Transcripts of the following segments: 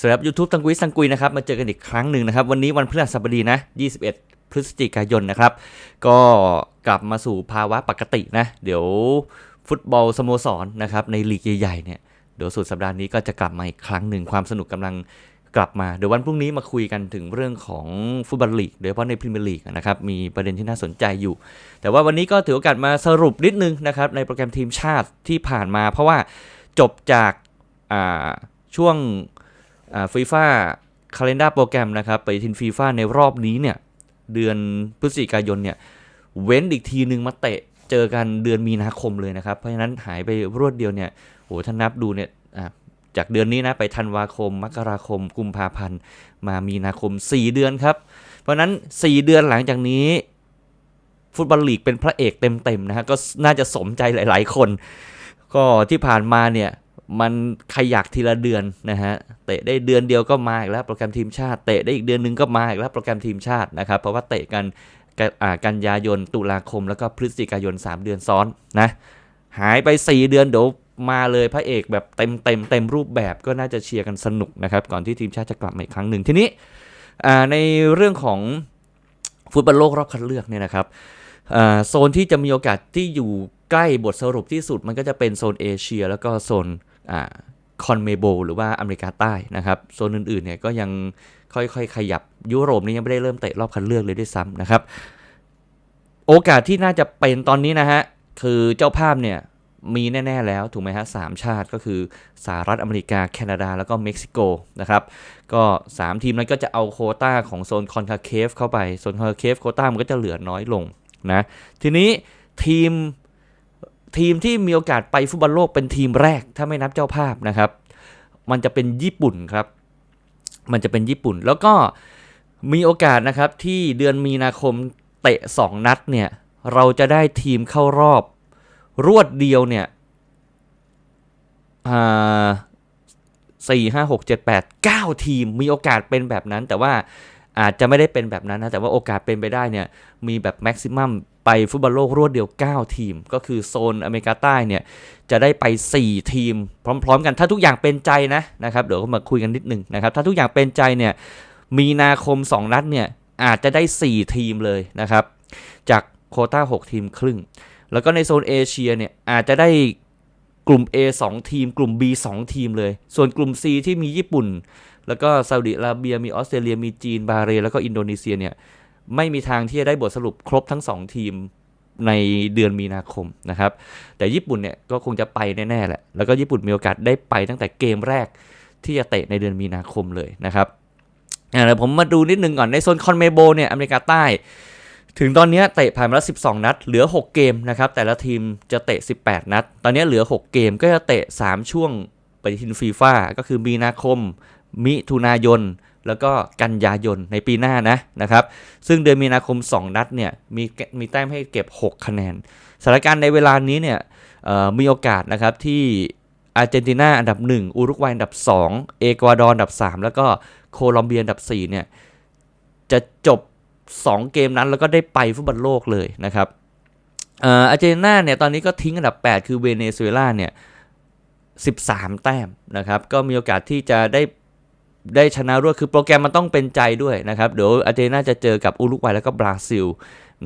สำหรับ YouTube ตังกุยสังกุยนะครับมาเจอกันอีกครั้งหนึ่งนะครับ วันนี้วันพฤหัสบดีนะ 21 พฤศจิกายนนะครับ ก็กลับมาสู่ภาวะปกตินะ เดี๋ยวฟุตบอลสโมสรนะครับในลีกใหญ่ๆเนี่ยเดี๋ยวสุดสัปดาห์นี้ก็จะกลับมาอีกครั้งหนึ่งความสนุกกำลังกลับมา เดี๋ยววันพรุ่งนี้มาคุยกันถึงเรื่องของฟุตบอลลีกโดยเฉพาะในพรีเมียร์ลีกนะครับมีประเด็นที่น่าสนใจอยู่ แต่ว่าวันนี้ก็ถือโอกาสมาสรุปนิดนึงนะครับในโปรแกรมทีมชาติที่ผ่านมา เพราะว่าจบจากช่วง ฟีฟ่าคาล endar โปรแกรมนะครับไปทินฟีฟ่าในรอบนี้เนี่ย เดือนพฤศจิกายนเนี่ย เว้นอีกทีหนึ่งมาเตะเจอกันเดือนมีนาคมเลยนะครับ เพราะฉะนั้นหายไปรวดเดียวเนี่ยโหถ้านับดูเนี่ยจากเดือนนี้นะไปธันวาคม มกราคม กุมภาพันธ์ มามีนาคม 4 เดือนครับ เพราะฉะนั้น 4 เดือนหลังจากนี้ ฟุตบอลลีกเป็นพระเอกเต็มๆนะฮะก็น่าจะสมใจหลาย ๆ คน ก็ที่ผ่านมาเนี่ย มันขยักทีละเดือนนะฮะ เตะได้เดือนเดียวก็มาอีกแล้วโปรแกรมทีมชาติ เตะได้อีกเดือนหนึงก็มาอีกแล้วโปรแกรมทีมชาตินะครับ เพราะว่าเตะกันกันอ่ากันยายน ตุลาคม แล้วก็พฤศจิกายน 3 เดือนซ้อนนะ หายไป 4 เดือนเดี๋ยวมาเลยพระเอกแบบเต็มเต็มเต็มรูปแบบก็น่าจะเชียร์กันสนุกนะครับ ก่อนที่ทีมชาติจะกลับมาอีกครั้งหนึ่งทีนี้ในเรื่องของฟุตบอลโลกรอบคัดเลือกเนี่ยนะครับโซนที่จะมีโอกาสที่อยู่ใกล้บทสรุปที่สุดมันก็จะเป็นโซนเอเชีย แล้วก็โซน คอนเมโบหรือว่าอเมริกาใต้นะครับ โซนอื่นๆเนี่ยก็ยังค่อยๆ ขยับยุโรปนี่ยังไม่ได้เริ่มเตะรอบคัดเลือกเลยด้วยซ้ำนะครับ โอกาสที่น่าจะเป็นตอนนี้นะฮะ คือเจ้าภาพเนี่ยมีแน่ ๆ แล้วถูกไหมฮะสามชาติก็คือสหรัฐอเมริกา แคนาดา แล้วก็เม็กซิโกนะครับ ก็ 3 ทีมนั้นก็จะเอาโคต้าของโซนคอนคาเคฟเข้าไป โซนคอนคาเคฟโคต้ามันก็จะเหลือน้อยลงนะ ทีนี้ทีม ทีมที่มีโอกาสไปฟุตบอลโลกเป็นทีมแรก ถ้าไม่นับเจ้าภาพนะครับ มันจะเป็นญี่ปุ่นครับ มันจะเป็นญี่ปุ่น แล้วก็มีโอกาสนะครับที่เดือนมีนาคมเตะ 2 นัดเนี่ย เราจะได้ทีมเข้ารอบ รวดเดียวเนี่ยอ่าสี่ห้าหกเจ็ดแปดเก้าทีมมีโอกาสเป็นแบบนั้น แต่ว่าอาจจะไม่ได้เป็นแบบนั้นนะ แต่ว่าโอกาสเป็นไปได้เนี่ย มีแบบแม็กซิมัม ไปฟุตบอลโลกรวดเดียว 9 ทีม ก็คือโซนอเมริกาใต้เนี่ยจะได้ไป 4 ทีม พร้อม ๆ กันถ้าทุกอย่างเป็นใจนะนะครับเดี๋ยวมาคุยกันนิดนึงนะครับถ้าทุกอย่างเป็นใจเนี่ยมีนาคม 2 นัดเนี่ยอาจจะได้ 4 ทีมเลยนะครับจากโคต้า 6 ทีมครึ่ง แล้วก็ในโซนเอเชียเนี่ยอาจจะได้กลุ่ม A 2 ทีม กลุ่ม B 2 ทีมเลย ส่วนกลุ่ม C ที่มีญี่ปุ่น แล้วก็ซาอุดิอาระเบียมีออสเตรเลียมีจีนบาเรแล้วก็อินโดนีเซียเนี่ย ไม่มีทางที่จะได้บทสรุปครบทั้ง 2 ทีมในเดือนมีนาคมนะครับ แต่ญี่ปุ่นเนี่ยก็คงจะไปแน่ๆแหละ แล้วก็ญี่ปุ่นมีโอกาสได้ไปตั้งแต่เกมแรกที่จะเตะในเดือนมีนาคมเลยนะครับเดี๋ยวผมมาดูนิดนึงก่อนในโซนคอนเมโบเนี่ยอเมริกาใต้ ถึงตอนนี้เตะผ่านมาแล้ว 12 นัด เหลือ 6 เกมนะครับ แต่ละทีมจะเตะ 18 นัด ตอนนี้เหลือ 6 เกมก็จะเตะ 3 ช่วงปฏิทินฟีฟ่าก็คือมีนาคม มิถุนายน แล้วก็กันยายนในปีหน้านะนะครับ ซึ่งเดือนมีนาคม 2 นัดเนี่ยมีมีแต้มให้เก็บ 6 คะแนนสถานการณ์ในเวลานี้เนี่ยมีโอกาสนะครับที่อาร์เจนตินาอันดับ 1 อุรุกวัยอันดับ 2 เอกวาดอร์อันดับ 3 แล้วก็โคลอมเบียอันดับ 4 เนี่ย จะจบ 2 เกมนั้นแล้วก็ได้ไปฟุตบอลโลกเลยนะครับเอ่ออาร์เจนตินาเนี่ยตอนนี้ก็ทิ้งอันดับ 8 คือเวเนซุเอลาเนี่ย 13 แต้มนะครับ ก็มีโอกาสที่จะได้ ได้ชนะรวดคือโปรแกรมมันต้องเป็นใจด้วยนะครับ เดี๋ยวอาร์เจนตินาจะเจอกับอุรุกวัยแล้วก็บราซิล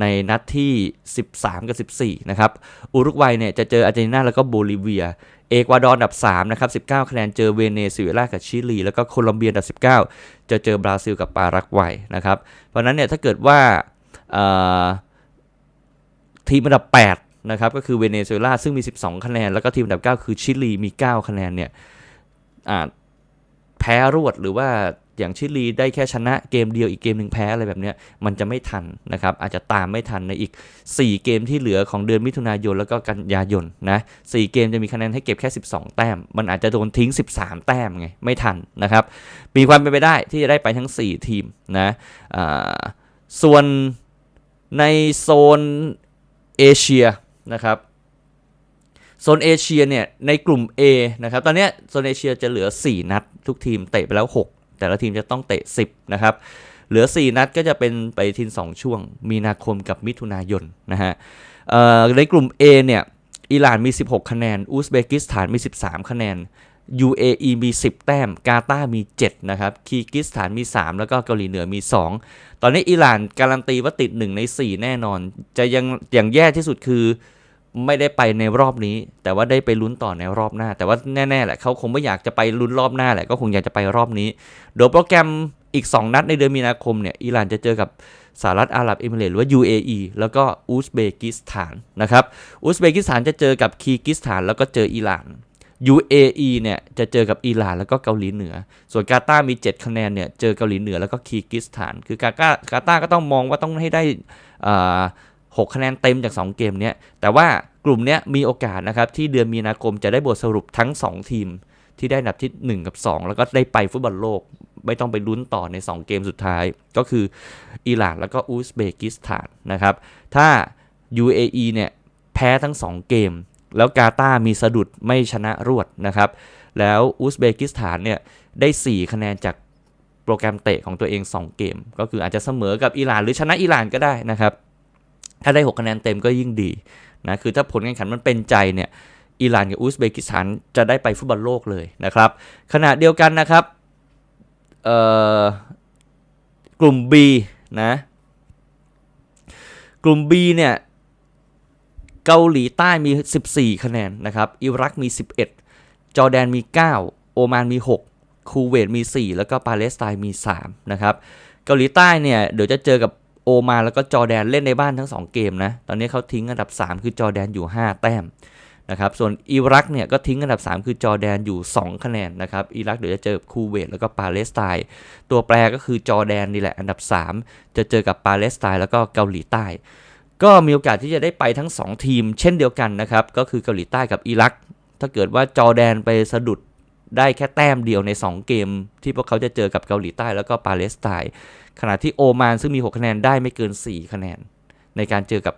ในนัดที่ 13 กับ 14 นะครับ อุรุกวัยเนี่ยจะเจออาร์เจนตินาแล้วก็โบลิเวีย เอกวาดอร์อันดับ 3 นะครับ 19 คะแนนเจอเวเนซุเอลากับชิลี แล้วก็โคลอมเบียอันดับ 19 จะเจอบราซิลกับปารากวัยนะครับ เพราะนั้นเนี่ยถ้าเกิดว่าทีมอันดับ 8 นะครับ ก็คือเวเนซุเอลาซึ่งมี 12 คะแนน แล้วก็ทีมอันดับ 9 คือชิลีมี 9 คะแนนเนี่ยอ่า แพ้รวดหรือว่าอย่างชิลีได้แค่ชนะเกมเดียวอีกเกมหนึ่งแพ้อะไรแบบเนี้ยมันจะไม่ทันนะครับ อาจจะตามไม่ทันในอีก 4 เกมที่เหลือของเดือนมิถุนายนแล้วก็กันยายนนะ4เกมจะมีคะแนนให้เก็บแค่ 12 แต้ม มันอาจจะโดนทิ้ง 13 แต้มไงไม่ทันนะครับ มีความเป็นไปได้ที่จะได้ไปทั้ง 4 ทีมนะส่วนในโซนเอเชียนะครับ โซนเอเชียเนี่ยในกลุ่ม A นะครับตอนนี้โซนเอเชียจะเหลือ 4 นัด ทุกทีมเตะไปแล้ว 6 แต่ละทีมจะต้องเตะ 10 นะครับเหลือ 4 นัดก็จะเป็นไปทีม2ช่วง มีนาคมกับมิถุนายนนะฮะในกลุ่ม A เนี่ยอิหร่านมี 16 คะแนน อุซเบกิสถานมี 13 คะแนน UAE มี 10 แต้ม กาตาร์มี 7 นะครับ คีร์กิสถานมี 3 แล้วก็เกาหลีเหนือมี 2 ตอนนี้อิหร่านการันตีว่าติด 1 ใน 4 แน่นอน จะยังอย่างแย่ที่สุดคือ ไม่ได้ไปในรอบนี้ แต่ว่าได้ไปลุ้นต่อในรอบหน้า แต่ว่าแน่ๆแหละเขาคงไม่อยากจะไปลุ้นรอบหน้าแหละก็คงอยากจะไปรอบนี้โดยโปรแกรมอีก 2 นัดในเดือนมีนาคมเนี่ยอิหร่านจะเจอกับสหรัฐอาหรับเอมิเรต์หรือว่า UAE แล้วก็อุซเบกิสถานนะครับอุซเบกิสถานจะเจอกับคีกิสถานแล้วก็เจออิหร่าน UAE เนี่ยจะเจอกับอิหร่านแล้วก็เกาหลีเหนือ ส่วนกาตามี 7 คะแนนเนี่ยเจอเกาหลีเหนือแล้วก็คีกิสถาน คือกาตากาตาก็ต้องมองว่าต้องให้ได้อ่า 6 คะแนนเต็มจาก 2 เกมเนี้ย แต่ว่ากลุ่มเนี้ยมีโอกาสนะครับที่เดือนมีนาคมจะได้บทสรุปทั้ง 2 ทีม ที่ได้อันดับที่ 1 กับ 2 แล้วก็ได้ไปฟุตบอลโลก ไม่ต้องไปลุ้นต่อใน 2 เกมสุดท้าย ก็คืออิหร่านแล้วก็อุซเบกิสถานนะครับ ถ้า UAE เนี่ยแพ้ทั้ง 2 เกม แล้วกาตามีสะดุดไม่ชนะรวดนะครับ แล้วอุซเบกิสถานเนี่ยได้ 4 คะแนนจากโปรแกรมเตะของตัวเอง 2 เกม ก็คืออาจจะเสมอกับอิหร่านหรือชนะอิหร่านก็ได้นะครับ ถ้าได้ 6 คะแนนเต็มก็ยิ่งดีนะคือถ้าผลการแข่งขันมันเป็นใจเนี่ยอิหร่านกับอุซเบกิสถานจะได้ไปฟุตบอลโลกเลยนะครับ ขณะเดียวกันนะครับกลุ่ม B นะกลุ่ม B เนี่ยเกาหลีใต้มี 14 คะแนนนะครับอิรักมี 11 จอร์แดนมี 9 โอมานมี 6 คูเวตมี 4 แล้วก็ปาเลสไตน์มี 3 นะครับ เกาหลีใต้เนี่ยเดี๋ยวจะเจอกับ โอมาแล้วก็จอแดนเล่นในบ้านทั้ง 2 เกมนะ ตอนนี้เขาทิ้งอันดับ 3 คือจอแดนอยู่ 5 แต้มนะครับ ส่วนอิรักเนี่ยก็ทิ้งอันดับ 3 คือจอแดนอยู่ 2 คะแนนนะครับอิรักเดี๋ยวจะเจอคูเวตแล้วก็ปาเลสไตน์ตัวแปรก็คือจอแดนนี่แหละอันดับ 3 จะเจอกับปาเลสไตน์แล้วก็เกาหลีใต้ ก็มีโอกาสที่จะได้ไปทั้ง 2 ทีม เช่นเดียวกันนะครับก็คือเกาหลีใต้กับอิรัก ถ้าเกิดว่าจอแดนไปสะดุด ได้แค่แต้มเดียวใน 2 เกม ที่พวกเขาจะเจอกับเกาหลีใต้แล้วก็ปาเลสไตน์ขณะที่โอมานซึ่งมี 6 คะแนนได้ไม่เกิน 4 คะแนน ในการเจอกับ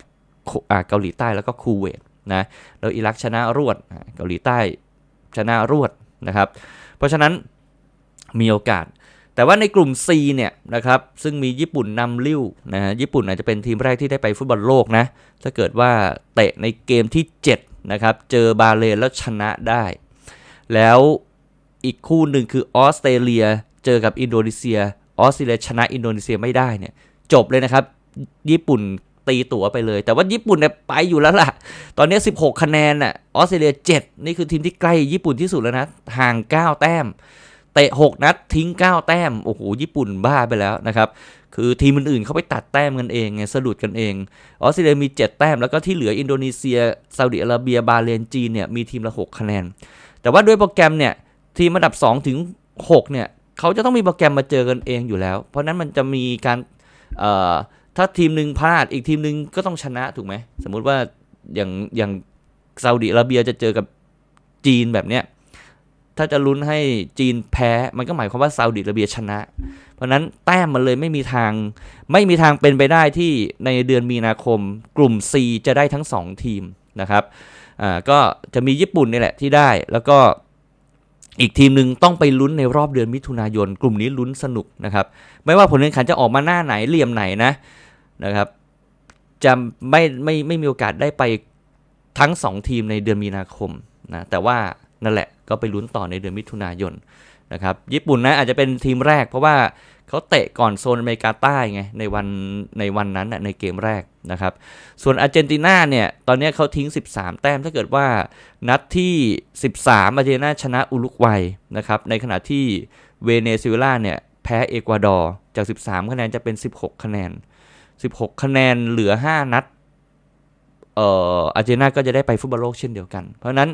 เกาหลีใต้แล้วก็คูเวตนะแล้วอิรักชนะรวดเกาหลีใต้ชนะรวดนะครับ เพราะฉะนั้นมีโอกาส แต่ว่าในกลุ่ม C เนี่ยนะครับซึ่งมีญี่ปุ่นนำลิ้วนะฮะญี่ปุ่นอาจจะเป็นทีมแรกที่ได้ไปฟุตบอลโลกนะถ้าเกิดว่าเตะในเกมที่7นะครับเจอบาเลนแล้วชนะได้ แล้ว อีกคู่หนึ่งคือออสเตรเลียเจอกับอินโดนีเซียออสเตรเลียชนะอินโดนีเซียไม่ได้เนี่ย จบเลยนะครับ ญี่ปุ่นตีตั๋วไปเลย แต่ว่าญี่ปุ่นเนี่ยไปอยู่แล้วล่ะ ตอนนี้ 16 คะแนนน่ะออสเตรเลีย 7 นี่คือทีมที่ใกล้ญี่ปุ่นที่สุดแล้วนะห่าง 9 แต้มเตะ 6 นัดทิ้ง 9 แต้มโอ้โหญี่ปุ่นบ้าไปแล้วนะครับคือทีมอื่นๆเขาไปตัดแต้มกันเองไงสะดุดกันเองออสเตรเลียมี 7 แต้มแล้วก็ที่เหลืออินโดนีเซียซาอุดิอาระเบียบาเลนจีนเนี่ยมีทีมละ 6 คะแนน แต่ว่าด้วยโปรแกรมเนี่ย ทีมอันดับ 2 ถึง 6 เนี่ยเขาจะต้องมีโปรแกรมมาเจอกันเองอยู่แล้ว เพราะนั้นมันจะมีการถ้าทีมหนึ่งพลาดอีกทีมหนึ่งก็ต้องชนะถูกไหมสมมุติว่าอย่างอย่างซาอุดิอาระเบียจะเจอกับจีนแบบเนี้ยถ้าจะลุ้นให้จีนแพ้ มันก็หมายความว่าซาอุดิอาระเบียชนะ เพราะนั้นแต้มมันเลยไม่มีทาง ไม่มีทางเป็นไปได้ที่ในเดือนมีนาคม กลุ่ม C จะได้ทั้ง 2 ทีมนะครับอ่าก็จะมีญี่ปุ่นนี่แหละที่ได้แล้วก็ อีกทีมหนึ่งต้องไปลุ้นในรอบเดือนมิถุนายน กลุ่มนี้ลุ้นสนุกนะครับ ไม่ว่าผลการแข่งขันจะออกมาหน้าไหนเหลี่ยมไหนนะนะครับจะไม่ไม่ไม่มีโอกาสได้ไปทั้ง 2 ทีมในเดือนมีนาคมนะแต่ว่านั่นแหละก็ไปลุ้นต่อในเดือนมิถุนายนนะครับญี่ปุ่นนะอาจจะเป็นทีมแรกเพราะว่า เขาเตะก่อนโซนอเมริกาใต้ไงในวันในวันนั้นในเกมแรกนะครับ ส่วนอาร์เจนตินาเนี่ย ตอนนี้เขาทิ้ง 13 แต้มถ้าเกิดว่านัดที่ 13 อาร์เจนตินาชนะอุรุกวัยนะครับ ในขณะที่เวเนซุเอลาเนี่ยแพ้เอกวาดอร์จาก 13 คะแนนจะเป็น 16 คะแนน 16 คะแนนเหลือ 5 นัดเอ่ออาร์เจนตินาก็จะได้ไปฟุตบอลโลกเช่นเดียวกัน เพราะฉะนั้น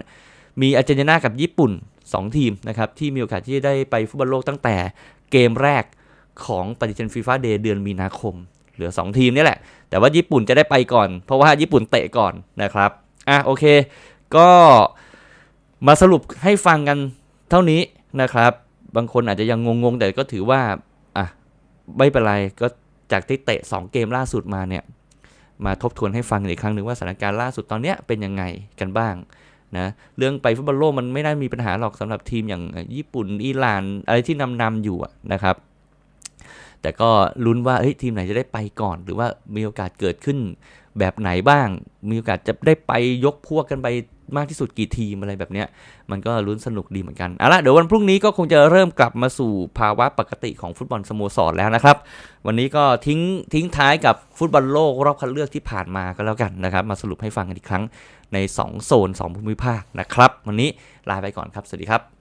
มีอาร์เจนตินากับญี่ปุ่น 2 ทีมนะครับที่มีโอกาสที่จะได้ไปฟุตบอลโลกตั้งแต่เกมแรก ของปฏิทินฟีฟ่าเดย์เดือนมีนาคม เหลือ 2 ทีมนี่แหละ แต่ว่าญี่ปุ่นจะได้ไปก่อน เพราะว่าญี่ปุ่นเตะก่อนนะครับ อะโอเค ก็มาสรุปให้ฟังกันเท่านี้นะครับ บางคนอาจจะยังงงๆ แต่ก็ถือว่า อะ ไม่เป็นไรก็จากที่เตะ 2 เกมล่าสุดมาเนี่ย มาทบทวนให้ฟังอีกครั้งหนึ่งว่าสถานการณ์ล่าสุดตอนเนี้ยเป็นยังไงกันบ้างนะเรื่องไปฟุตบอลโลกมันไม่ได้มีปัญหาหรอกสำหรับทีมอย่างญี่ปุ่นอิหร่านอะไรที่นำนำอยู่นะครับ แต่ก็ลุ้นว่าเฮ้ยทีมไหนจะได้ไปก่อน หรือว่ามีโอกาสเกิดขึ้นแบบไหนบ้าง มีโอกาสจะได้ไปยกพวกกันไปมากที่สุดกี่ทีมอะไรแบบเนี้ย มันก็ลุ้นสนุกดีเหมือนกันเอาละเดี๋ยววันพรุ่งนี้ก็คงจะเริ่มกลับมาสู่ภาวะปกติของฟุตบอลสโมสรแล้วนะครับ วันนี้ก็ทิ้งทิ้งท้ายกับฟุตบอลโลกรอบคัดเลือกที่ผ่านมาก็แล้วกันนะครับ มาสรุปให้ฟังกันอีกครั้งใน 2 โซน 2 ภูมิภาคนะครับ วันนี้ลาไปก่อนครับ สวัสดีครับ